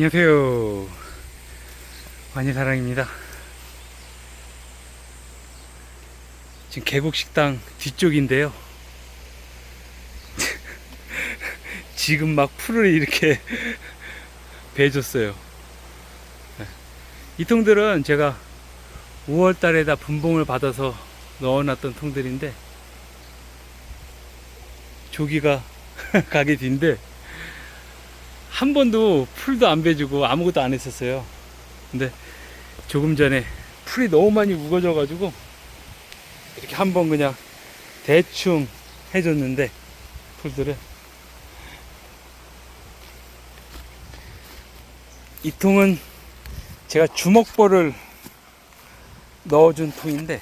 안녕하세요. 완이사랑입니다. 지금 계곡식당 뒤쪽인데요. 지금 막 풀을 이렇게 베줬어요. 네. 이 통들은 제가 5월 달에 다 분봉을 받아서 넣어놨던 통들인데 조기가 가게 뒤인데 한 번도 풀도 안 베주고 아무것도 안 했었어요. 근데 조금 전에 풀이 너무 많이 우거져 가지고 이렇게 한 번 그냥 대충 해줬는데 풀들을 이 통은 제가 주먹볼을 넣어준 통인데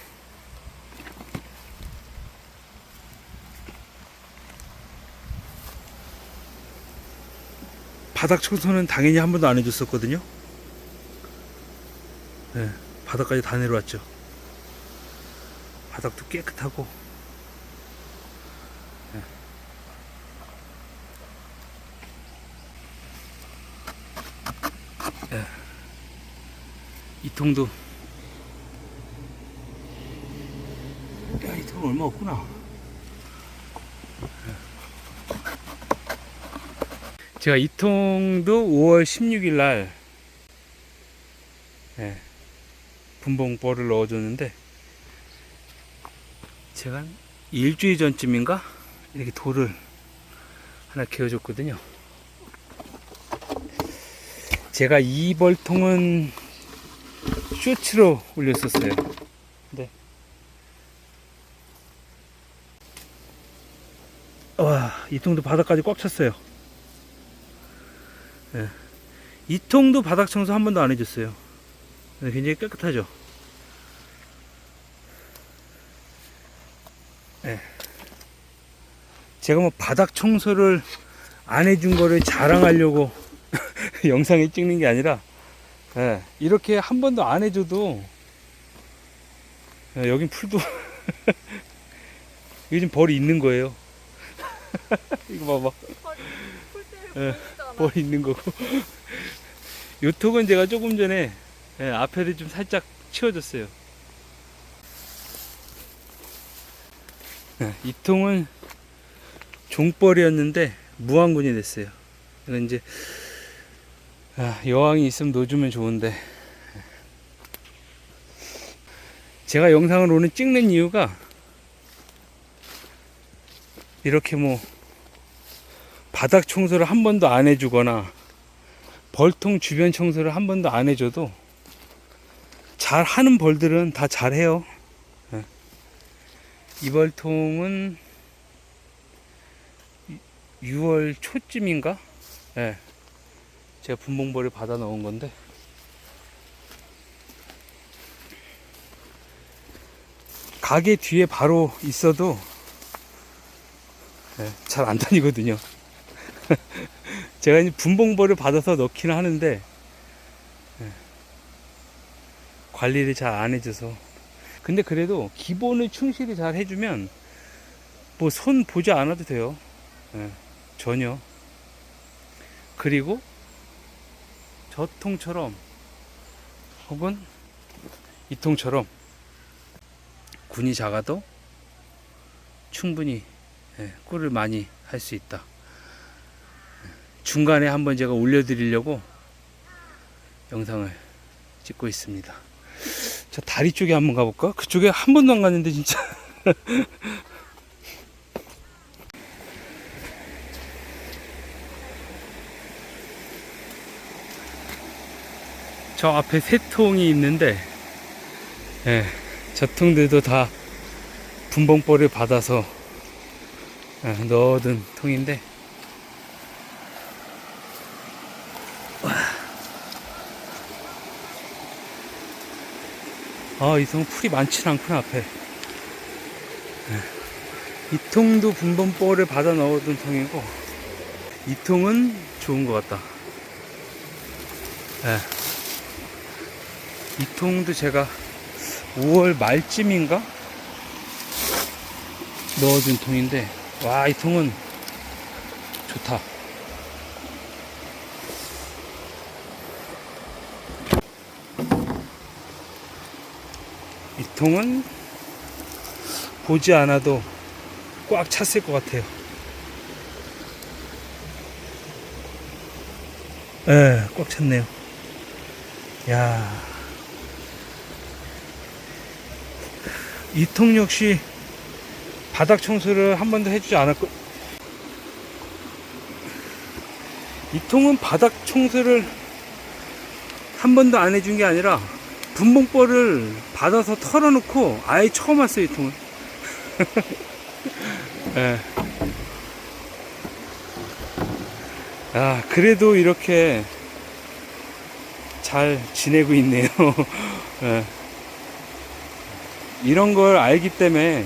바닥 청소는 당연히 한 번도 안 해줬었거든요. 네, 바닥까지 다 내려왔죠. 바닥도 깨끗하고. 네. 네. 이 통도 야, 이 통 얼마 없구나. 제가 이 통도 5월 16일 날 예, 분봉볼을 넣어줬는데 제가 한 일주일 전쯤인가 이렇게 돌을 하나 개어줬거든요. 제가 이 벌통은 쇼츠로 올렸었어요. 네. 와, 이 통도 바닥까지 꽉 찼어요. 예. 이 통도 바닥 청소 한 번도 안 해줬어요. 네, 굉장히 깨끗하죠. 예. 제가 뭐 바닥 청소를 안 해준 거를 자랑하려고 영상에 찍는 게 아니라 예, 이렇게 한 번도 안 해줘도 예, 여긴 풀도 지금 벌이 있는 거예요. 이거 봐봐. 예. 볼 있는 거고. 요 톡은 제가 조금 전에 예, 앞에를 좀 살짝 치워줬어요. 예, 이 통은 종벌이었는데 무한군이 됐어요. 이건 이제 아, 여왕이 있으면 넣어주면 좋은데 제가 영상을 오늘 찍는 이유가 이렇게 뭐 바닥 청소를 한 번도 안 해주거나 벌통 주변 청소를 한 번도 안 해줘도 잘 하는 벌들은 다 잘해요. 예. 이 벌통은 6월 초쯤인가? 예. 제가 분봉벌을 받아 넣은 건데 가게 뒤에 바로 있어도 예, 잘안 다니거든요. 제가 이제 분봉벌을 받아서 넣기는 하는데 예, 관리를 잘 안 해줘서. 근데 그래도 기본을 충실히 잘 해주면 뭐 손 보지 않아도 돼요. 예, 전혀. 그리고 저 통처럼 혹은 이 통처럼 군이 작아도 충분히 예, 꿀을 많이 할 수 있다 중간에 한번 제가 올려드리려고 영상을 찍고 있습니다. 저 다리 쪽에 한번 가볼까? 그쪽에 한 번도 안 갔는데 진짜. 저 앞에 세 통이 있는데, 예, 저 통들도 다 분봉볼을 받아서 예, 넣어둔 통인데, 아, 이 통은 풀이 많지는 않구나, 앞에. 네. 이 통도 분범볼을 받아 넣어둔 통이고, 이 통은 좋은 것 같다. 네. 이 통도 제가 5월 말쯤인가? 넣어준 통인데, 와, 이 통은 좋다. 이 통은 보지 않아도 꽉 찼을 것 같아요. 예, 꽉 찼네요. 야. 이 통 역시 바닥 청소를 한 번도 해주지 않았고, 이 통은 바닥 청소를 한 번도 안 해준 게 아니라 분봉벌을 받아서 털어놓고 아예 처음 왔어요, 이 통은. 예. 아, 그래도 이렇게 잘 지내고 있네요. 예. 이런 걸 알기 때문에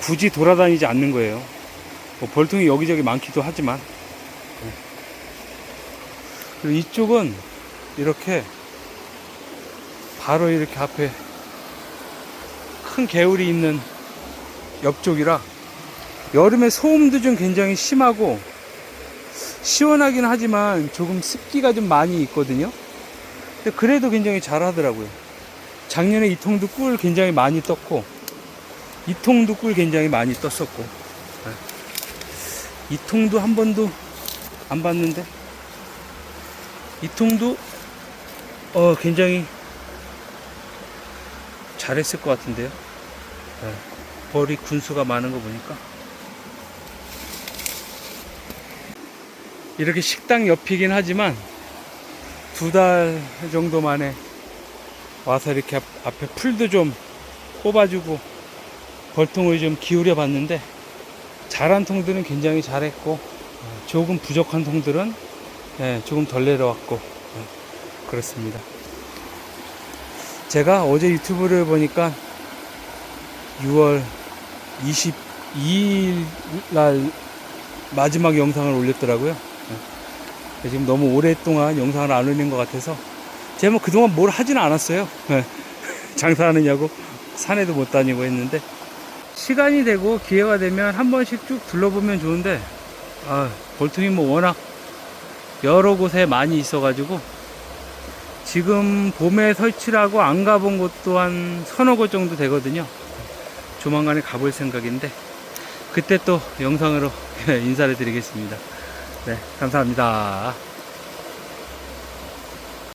굳이 돌아다니지 않는 거예요. 뭐 벌통이 여기저기 많기도 하지만. 예. 그리고 이쪽은 이렇게 바로 이렇게 앞에 큰 개울이 있는 옆쪽이라 여름에 소음도 좀 굉장히 심하고 시원하긴 하지만 조금 습기가 좀 많이 있거든요. 근데 그래도 굉장히 잘 하더라고요. 작년에 이 통도 꿀 굉장히 많이 떴고, 이 통도 꿀 굉장히 많이 떴었고, 네. 이 통도 한 번도 안 봤는데, 이 통도 어, 굉장히 잘했을 것 같은데요. 네. 벌이 군수가 많은 거 보니까. 이렇게 식당 옆이긴 하지만 두 달 정도 만에 와서 이렇게 앞, 앞에 풀도 좀 뽑아주고 벌통을 좀 기울여 봤는데 잘한 통들은 굉장히 잘했고 어, 조금 부족한 통들은 예, 조금 덜 내려왔고 예, 그렇습니다. 제가 어제 유튜브를 보니까 6월 22일 날 마지막 영상을 올렸더라고요. 예. 지금 너무 오랫동안 영상을 안 올린 것 같아서 제가 뭐 그동안 뭘 하지는 않았어요. 예. 장사하느냐고 산에도 못 다니고 했는데 시간이 되고 기회가 되면 한 번씩 쭉 둘러보면 좋은데 아, 볼통이 뭐 워낙 여러 곳에 많이 있어가지고 지금 봄에 설치를 하고 안 가본 곳도 한 서너 곳 정도 되거든요. 조만간에 가볼 생각인데 그때 또 영상으로 인사를 드리겠습니다. 네, 감사합니다.